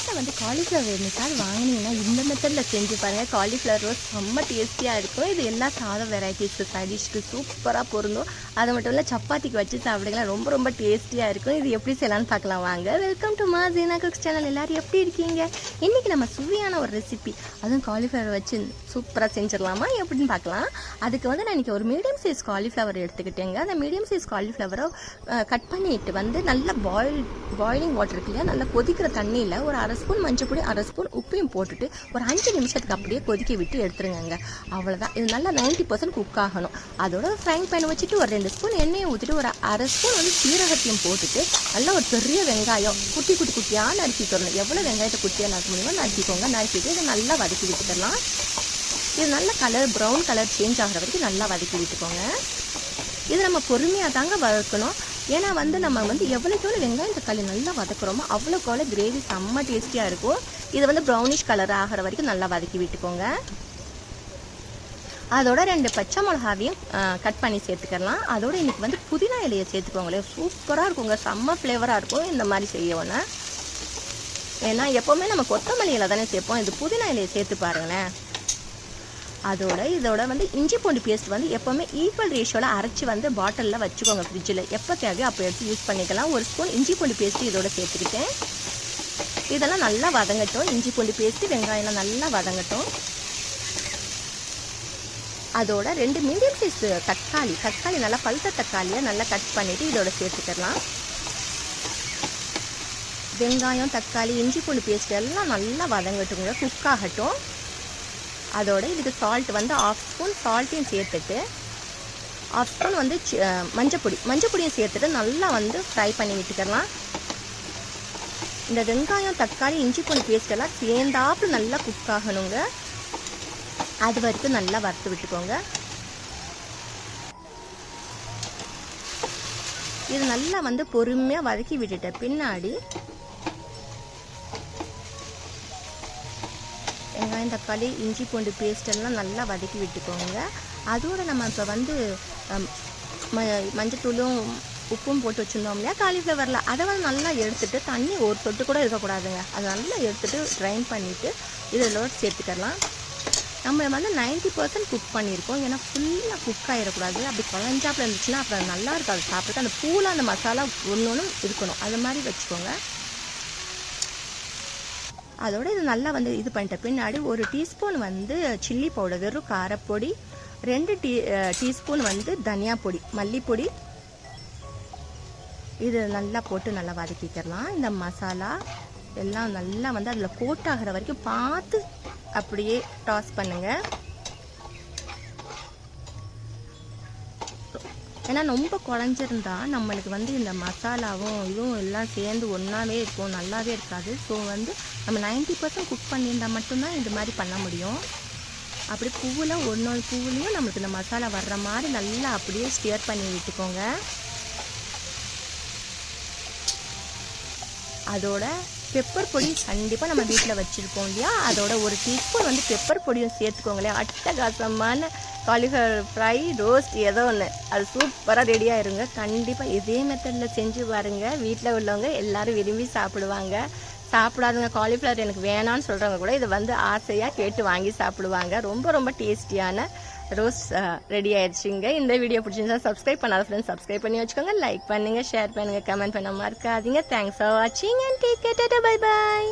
வீட்டில் வந்து காலிஃப்ளவர் என்னைக்காவது வாங்கினீங்கன்னா இந்த மெத்தடில் செஞ்சு பாருங்கள் காலிஃப்ளவர் ரோஸ் செம்ம டேஸ்டியாக இருக்கும். இது எல்லா சாதம் வெரைட்டிஸ்க்கு சைடிஷ்க்கு சூப்பராக பொருந்தும். அது மட்டும் இல்லை சப்பாத்திக்கு வச்சு சாப்பிடுங்களா ரொம்ப ரொம்ப டேஸ்டியாக இருக்கும். இது எப்படி செய்யலாம்னு பார்க்கலாம் வாங்க. வெல்கம் டு மா ஜீனா குக்ஸ் சேனல் எல்லோரும் எப்படி இருக்கீங்க? இன்றைக்கி நம்ம சுவையான ஒரு ரெசிபி அதுவும் காலிஃப்ளவர் வச்சு சூப்பராக செஞ்சிடலாமா? எப்படின்னு பார்க்கலாம். அதுக்கு வந்து நான் இன்றைக்கி ஒரு மீடியம் சைஸ் காலிஃப்ளவர் எடுத்துக்கிட்டேங்க. அந்த மீடியம் சைஸ் காலிஃப்ளவரை கட் பண்ணிட்டு வந்து நல்லா பாயில் பாயிலிங் வாட்டர் இருக்கு இல்லையா நல்லா கொதிக்கிற தண்ணியில் ஒரு அரை அரை ஸ்பூன் மஞ்சள் பொடி அரை ஸ்பூன் உப்பையும் போட்டுட்டு ஒரு அஞ்சு நிமிஷத்துக்கு அப்படியே கொதிக்க விட்டு எடுத்துருங்க அவ்வளோதான் இது நல்லா நைன்ட்டி பர்சன்ட் குக் ஆகணும். அதோட ஃப்ரைங் பேன் வச்சுட்டு ஒரு ரெண்டு ஸ்பூன் எண்ணெயை ஊற்றிட்டு ஒரு அரை ஸ்பூன் வந்து சீரகத்தையும் போட்டுட்டு நல்லா ஒரு பெரிய வெங்காயம் குட்டி குட்டி குட்டியாக நறுக்கிக்கிறணும் எவ்வளோ வெங்காயத்தை குட்டியாக நறுக்க முடியுமோ நறுக்கிக்கோங்க. நறுக்கிட்டு இதை நல்லா வதக்கி விட்டுக்கலாம் இது நல்ல கலர் ப்ரௌன் கலர் சேஞ்ச் ஆகிற வரைக்கும் நல்லா வதக்கி விட்டுக்கோங்க. இது நம்ம பொறுமையாக தாங்க வதக்கணும். ஏன்னா வந்து நம்ம வந்து எவ்வளோக்கு எவ்வளோ வெங்காயம் தக்காளி நல்லா வதக்குறோமோ அவ்வளோக்கு அவ்வளோ கிரேவி செம்ம டேஸ்டியாக இருக்கும். இது வந்து ப்ரௌனிஷ் கலர் ஆகிற வரைக்கும் நல்லா வதக்கி விட்டுக்கோங்க. அதோட ரெண்டு பச்சை மிளகாவையும் கட் பண்ணி சேர்த்துக்கலாம். அதோட இன்னைக்கு வந்து புதினா இலையை சேர்த்துக்கோங்களேன் சூப்பராக இருக்குங்க. செம்ம ஃப்ளேவராக இருக்கும் இந்த மாதிரி செய்யணும் ஏன்னா எப்போவுமே நம்ம கொத்தமல்லி இலை தானே சேர்ப்போம். இது புதினா இலையை சேர்த்து பாருங்களேன். அதோட இதோட வந்து இஞ்சி பூண்டு பேஸ்ட் வந்து எப்போவுமே ஈக்குவல் ரேஷியோவில் அரைச்சி வந்து பாட்டிலில் வச்சுக்கோங்க ஃப்ரிட்ஜில் எப்போ தேவையோ அப்போ எடுத்து யூஸ் பண்ணிக்கலாம். ஒரு ஸ்பூன் இஞ்சி பூண்டு பேஸ்ட்டு இதோட சேர்த்துக்கிட்டேன். இதெல்லாம் நல்லா வதங்கட்டும். இஞ்சி பூண்டு பேஸ்ட்டு வெங்காயம்லாம் நல்லா வதங்கட்டும். அதோட ரெண்டு மீடியம் சைஸ் தக்காளி தக்காளி நல்லா பழுத்த தக்காளியை நல்லா கட் பண்ணிவிட்டு இதோட சேர்த்துக்கலாம். வெங்காயம் தக்காளி இஞ்சி பூண்டு பேஸ்ட் எல்லாம் நல்லா வதங்கட்டுங்க. குக் ஆகட்டும். அதோட இதுக்கு சால்ட் வந்து ஆஃப் ஸ்பூன் சால்ட்டையும் சேர்த்துட்டு ஆஃப் ஸ்பூன் வந்து மஞ்சப்பொடி. மஞ்சப்பொடியும் சேர்த்துட்டு நல்லா வந்து ஃப்ரை பண்ணி விட்டுக்கலாம். இந்த வெங்காயம் தக்காளி இஞ்சி பூண்டு பேஸ்டெல்லாம் சேர்ந்தாப்புல நல்லா குக் ஆகணுங்க. அது வரைக்கும் நல்லா வறுத்து விட்டுக்கோங்க. இது நல்லா வந்து பொறுமையாக வதக்கி விட்டுட்ட பின்னாடி வெங்காயம் தக்காளி இஞ்சி பூண்டு பேஸ்டெல்லாம் நல்லா வதக்கி விட்டுக்கோங்க. அதோட நம்ம இப்போ வந்து ம மஞ்சத்தூளும் உப்பும் போட்டு வச்சுருந்தோம் இல்லையா? காலிஃப்ளவரில் அதை வந்து நல்லா எடுத்துட்டு தண்ணி ஒரு தொட்டு கூட இருக்கக்கூடாதுங்க. அதை நல்லா எடுத்துட்டு ட்ரைன் பண்ணிவிட்டு இதில் சேர்த்துக்கலாம். நம்ம வந்து நைன்ட்டி பர்சன்ட் குக் பண்ணியிருக்கோம். ஏன்னா ஃபுல்லாக குக் ஆகிடக்கூடாது அப்படி குழஞ்சாப்பில் இருந்துச்சுன்னா அப்புறம் நல்லா இருக்காது சாப்பிட்டு அந்த பூவில் அந்த மசாலா ஒன்று ஒன்று இருக்கணும். அது மாதிரி வச்சுக்கோங்க. அதோட இது நல்லா வந்து இது பண்ணிட்ட. பின்னாடி ஒரு டீஸ்பூன் வந்து சில்லி பவுடர் வெறும் காரப்பொடி ரெண்டு டீ டீஸ்பூன் வந்து தனியா பொடி மல்லிப்பொடி. இது நல்லா போட்டு நல்லா வதக்கிக்கிறலாம் இந்த மசாலா எல்லாம் நல்லா வந்து அதில் கோட் ஆகிற வரைக்கும் பார்த்து அப்படியே டாஸ் பண்ணுங்கள் ஏன்னா ரொம்ப குழஞ்சிருந்தா நம்மளுக்கு வந்து இந்த மசாலாவும் இதுவும் எல்லாம் சேர்ந்து ஒன்றாவே இருக்கும். நல்லாவே இருக்காது. ஸோ வந்து நம்ம நைன்ட்டி பர்சன்ட் குக் பண்ணியிருந்தால் மட்டும்தான் இது மாதிரி பண்ண முடியும். அப்படி பூவில் ஒன்று பூவுலேயும் நம்மளுக்கு இந்த மசாலா வர்ற மாதிரி நல்லா அப்படியே ஸ்டியர் பண்ணி விட்டுக்கோங்க. அதோட பெப்பர் பொடி கண்டிப்பாக நம்ம வீட்டில் வச்சுருக்கோம் இல்லையா? அதோட ஒரு டீஸ்பூன் வந்து பெப்பர் பொடியும் சேர்த்துக்கோங்களேன். அட்டகாசமான காலிஃப்ளவர் ஃப்ரை ரோஸ்ட் ஏதோ ஒன்று அது சூப்பராக ரெடியாக இருங்க கண்டிப்பாக இதே மெத்தடில் செஞ்சு பாருங்கள் வீட்டில் உள்ளவங்க எல்லோரும் விரும்பி சாப்பிடுவாங்க. சாப்பிடாதவங்க காலிஃப்ளவர் எனக்கு வேணான்னு சொல்கிறவங்க கூட இதை வந்து ஆசையாக கேட்டு வாங்கி சாப்பிடுவாங்க. ரொம்ப ரொம்ப டேஸ்டியான ரோஸ் ரெடி ஆயிடுச்சுங்க இந்த வீடியோ பிடிச்சிருந்தா சப்ஸ்கிரைப் பண்ணாத ஃப்ரெண்ட்ஸ் சப்ஸ்கிரைப் பண்ணி வச்சுக்கோங்க. லைக் பண்ணுங்கள் ஷேர் பண்ணுங்கள் கமெண்ட் பண்ண மறக்காதீங்க. தேங்க்ஸ் ஃபார் வாட்சிங் and take care bye bye